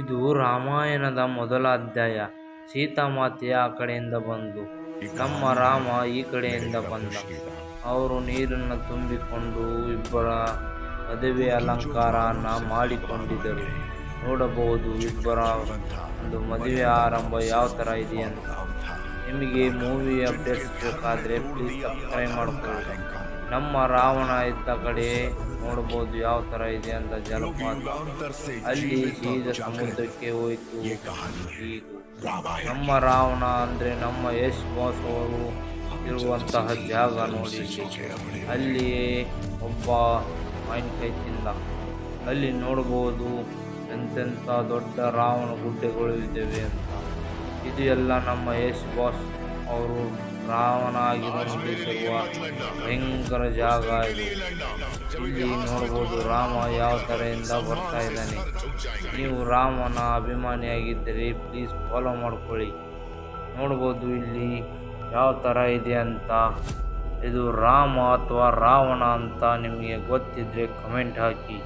ಇದು ರಾಮಾಯಣದ ಮೊದಲ ಅಧ್ಯಾಯ. ಸೀತಾಮಾತೆಯು ಆ ಕಡೆಯಿಂದ ಬಂದು, ನಮ್ಮ ರಾಮ ಈ ಕಡೆಯಿಂದ ಬಂದ. ಅವರು ನೀರನ್ನು ತುಂಬಿಕೊಂಡು ಇಬ್ಬರ ಮದುವೆ ಅಲಂಕಾರನ ಮಾಡಿಕೊಂಡಿದ್ದರು. ನೋಡಬಹುದು ಇಬ್ಬರ ಒಂದು ಮದುವೆ ಆರಂಭ ಯಾವ ತರ ಇದೆ ಅಂತ. ನಿಮಗೆ ಮೂವಿ ಅಪ್ಡೇಟ್ಸ್ ಬೇಕಾದರೆ ಪ್ಲೀಸ್ ಸಬ್ಸ್ಕ್ರೈಬ್ ಮಾಡ್ಕೊಳ್ಳಿ. ನಮ್ಮ ರಾವಣ ಇದ್ದ ಕಡೆ ನೋಡಬಹುದು ಯಾವ ತರ ಇದೆ ಅಂತ ಜಲಪಾತ. ಅಲ್ಲಿ ಸೀದ ಸಮುದ್ರಕ್ಕೆ ಹೋಯ್ತು. ನಮ್ಮ ರಾವಣ ಅಂದ್ರೆ ನಮ್ಮ ಯಶ್ ಬಾಸ್ ಅವರು ಇರುವಂತಹ ಜಾಗ ನೋಡಿ. ಅಲ್ಲಿ ಒಬ್ಬ ಮಾವಿನಕಾಯಿ ತಿಂದ. ಅಲ್ಲಿ ನೋಡಬಹುದು ಎಂತೆಂತ ದೊಡ್ಡ ರಾವಣ ಗುಡ್ಡೆಗಳು ಇದ್ದೇವೆ ಅಂತ. ಇದು ಎಲ್ಲ ನಮ್ಮ ಯಶ್ ಬಾಸ್ ಅವರು ರಾಮನಾಗಿರುವ ಭಯಂಕರ ಜಾಗ ಇದು. ಇಲ್ಲಿ ನೋಡ್ಬೋದು ರಾಮ ಯಾವ ಥರದಿಂದ ಬರ್ತಾ ಇದ್ದಾನೆ. ನೀವು ರಾಮನ ಅಭಿಮಾನಿಯಾಗಿದ್ದರೆ ಪ್ಲೀಸ್ ಫಾಲೋ ಮಾಡ್ಕೊಳ್ಳಿ. ನೋಡ್ಬೋದು ಇಲ್ಲಿ ಯಾವ ಥರ ಇದೆ ಅಂತ. ಇದು ರಾಮ ಅಥವಾ ರಾವಣ ಅಂತ ನಿಮಗೆ ಗೊತ್ತಿದ್ರೆ ಕಮೆಂಟ್ ಹಾಕಿ.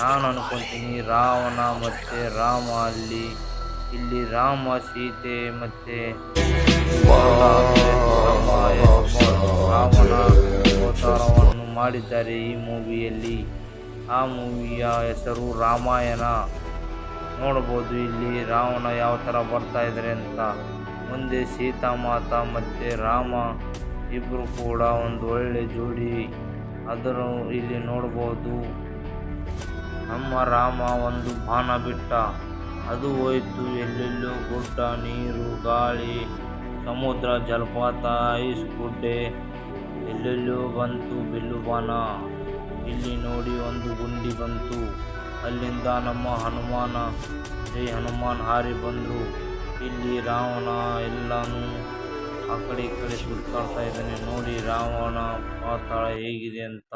ನಾನು ಅನ್ಕೊತೀನಿ ರಾವಣ ಮತ್ತು ರಾಮ ಅಲ್ಲಿ. ಇಲ್ಲಿ ರಾಮ ಸೀತೆ ಮತ್ತೆ ರಾಮನ ಅವತಾರವನ್ನು ಮಾಡಿದ್ದಾರೆ ಈ ಮೂವಿಯಲ್ಲಿ. ಆ ಮೂವಿಯ ಹೆಸರು ರಾಮಾಯಣ. ನೋಡಬಹುದು ಇಲ್ಲಿ ರಾವಣ ಯಾವ ತರ ಬರ್ತಾ ಇದ್ದಾರೆ ಅಂತ. ಮುಂದೆ ಸೀತಾ ಮಾತಾ ಮತ್ತೆ ರಾಮ ಇಬ್ಬರು ಕೂಡ ಒಂದು ಒಳ್ಳೆ ಜೋಡಿ. ಅದನ್ನು ಇಲ್ಲಿ ನೋಡಬಹುದು ನಮ್ಮ ರಾಮ ಒಂದು ಬಾಣ ಬಿಟ್ಟ. ಅದು ಹೋಯ್ತು ಎಲ್ಲೆಲ್ಲೋ ಗುಡ್ಡ, ನೀರು, ಗಾಳಿ, ಸಮುದ್ರ, ಜಲಪಾತ, ಐಸ್ ಗುಡ್ಡೆ ಎಲ್ಲೆಲ್ಲೋ ಬಂತು ಬಿಲ್ಲು ಬಾಣ. ಇಲ್ಲಿ ನೋಡಿ ಒಂದು ಗುಂಡಿ ಬಂತು. ಅಲ್ಲಿಂದ ನಮ್ಮ ಹನುಮಾನ ಜೈ ಹನುಮಾನ್ ಹಾರಿ ಬಂದರು ಇಲ್ಲಿ ರಾವಣ ಎಲ್ಲಾನು ಆ ಕಡೆ ಈ ಕಡೆ ಸುತ್ತಾಡ್ತಾ ಇದ್ದಾನೆ ನೋಡಿ ರಾವಣ ಪಾತಾಳ ಹೇಗಿದೆ ಅಂತ.